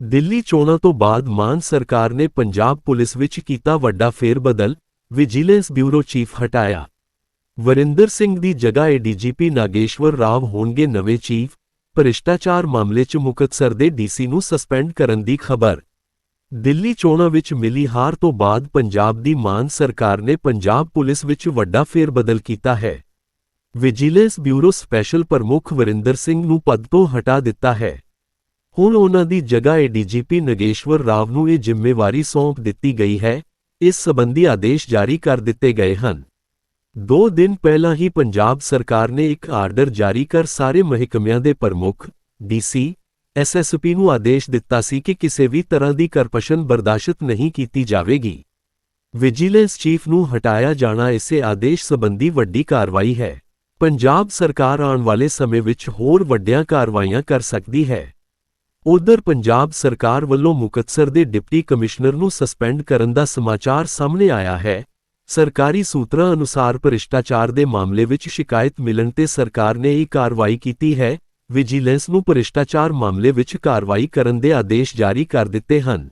ਦਿੱਲੀ ਚੋਣਾਂ ਤੋਂ ਬਾਅਦ ਮਾਨ ਸਰਕਾਰ ਨੇ ਪੰਜਾਬ ਪੁਲਿਸ ਵਿੱਚ ਕੀਤਾ ਵੱਡਾ ਫੇਰਬਦਲ, ਵਿਜੀਲੈਂਸ ਬਿਊਰੋ ਚੀਫ ਹਟਾਇਆ। ਵਰਿੰਦਰ ਸਿੰਘ ਦੀ ਜਗ੍ਹਾ ਏਡੀਜੀਪੀ ਨਾਗੇਸ਼ਵਰ ਰਾਵ ਹੋਣਗੇ ਨਵੇਂ ਚੀਫ, ਭ੍ਰਿਸ਼ਟਾਚਾਰ ਮਾਮਲੇ 'ਚ ਮੁਕਤਸਰ ਦੇ ਡੀਸੀ ਨੂੰ ਸਸਪੈਂਡ ਕਰਨ ਦੀ ਖਬਰ। ਦਿੱਲੀ ਚੋਣਾਂ ਵਿੱਚ ਮਿਲੀ ਹਾਰ ਤੋਂ ਬਾਅਦ ਪੰਜਾਬ ਦੀ ਮਾਨ ਸਰਕਾਰ ਨੇ ਪੰਜਾਬ ਪੁਲਿਸ ਵਿੱਚ ਵੱਡਾ ਫੇਰਬਦਲ ਕੀਤਾ ਹੈ। ਵਿਜੀਲੈਂਸ ਬਿਊਰੋ ਸਪੈਸ਼ਲ ਪ੍ਰਮੁੱਖ ਵਰਿੰਦਰ ਸਿੰਘ ਨੂੰ ਪਦ ਤੋਂ ਹਟਾ ਦਿੱਤਾ ਹੈ। ਹੁਣ ਉਹਨਾਂ ਦੀ ਜਗ੍ਹਾ ਏਡੀਜੀਪੀ ਨਗੇਸ਼ਵਰ ਰਾਵ ਨੂੰ ਇਹ ਜ਼ਿੰਮੇਵਾਰੀ ਸੌਂਪ ਦਿੱਤੀ ਗਈ ਹੈ, ਇਸ ਸਬੰਧੀ ਆਦੇਸ਼ ਜਾਰੀ ਕਰ ਦਿੱਤੇ ਗਏ ਹਨ। ਦੋ ਦਿਨ ਪਹਿਲਾਂ ਹੀ ਪੰਜਾਬ ਸਰਕਾਰ ਨੇ ਇੱਕ ਆਰਡਰ ਜਾਰੀ ਕਰ ਸਾਰੇ ਮਹਿਕਮਿਆਂ ਦੇ ਪ੍ਰਮੁੱਖ, ਡੀਸੀ ਐਸਐਸਪੀ ਨੂੰ ਆਦੇਸ਼ ਦਿੱਤਾ ਸੀ ਕਿ ਕਿਸੇ ਵੀ ਤਰ੍ਹਾਂ ਦੀ ਕਰਪਸ਼ਨ ਬਰਦਾਸ਼ਤ ਨਹੀਂ ਕੀਤੀ ਜਾਵੇਗੀ। ਵਿਜੀਲੈਂਸ ਚੀਫ ਨੂੰ ਹਟਾਇਆ ਜਾਣਾ ਇਸੇ ਆਦੇਸ਼ ਸੰਬੰਧੀ ਵੱਡੀ ਕਾਰਵਾਈ ਹੈ। ਪੰਜਾਬ ਸਰਕਾਰ ਆਉਣ ਵਾਲੇ ਸਮੇਂ ਵਿੱਚ ਹੋਰ ਵੱਡੀਆਂ ਕਾਰਵਾਈਆਂ ਕਰ ਸਕਦੀ ਹੈ। ਉਧਰ ਪੰਜਾਬ ਸਰਕਾਰ ਵੱਲੋਂ ਮੁਕਤਸਰ ਦੇ ਡਿਪਟੀ ਕਮਿਸ਼ਨਰ ਨੂੰ ਸਸਪੈਂਡ ਕਰਨ ਦਾ ਸਮਾਚਾਰ ਸਾਹਮਣੇ ਆਇਆ ਹੈ। ਸਰਕਾਰੀ ਸੂਤਰਾਂ ਅਨੁਸਾਰ ਭ੍ਰਿਸ਼ਟਾਚਾਰ ਦੇ ਮਾਮਲੇ ਵਿੱਚ ਸ਼ਿਕਾਇਤ ਮਿਲਣ ਤੇ ਸਰਕਾਰ ਨੇ ਇਹ ਕਾਰਵਾਈ ਕੀਤੀ ਹੈ। ਵਿਜੀਲੈਂਸ ਨੂੰ ਭ੍ਰਿਸ਼ਟਾਚਾਰ ਮਾਮਲੇ ਵਿੱਚ ਕਾਰਵਾਈ ਕਰਨ ਦੇ ਆਦੇਸ਼ ਜਾਰੀ ਕਰ ਦਿੱਤੇ ਹਨ।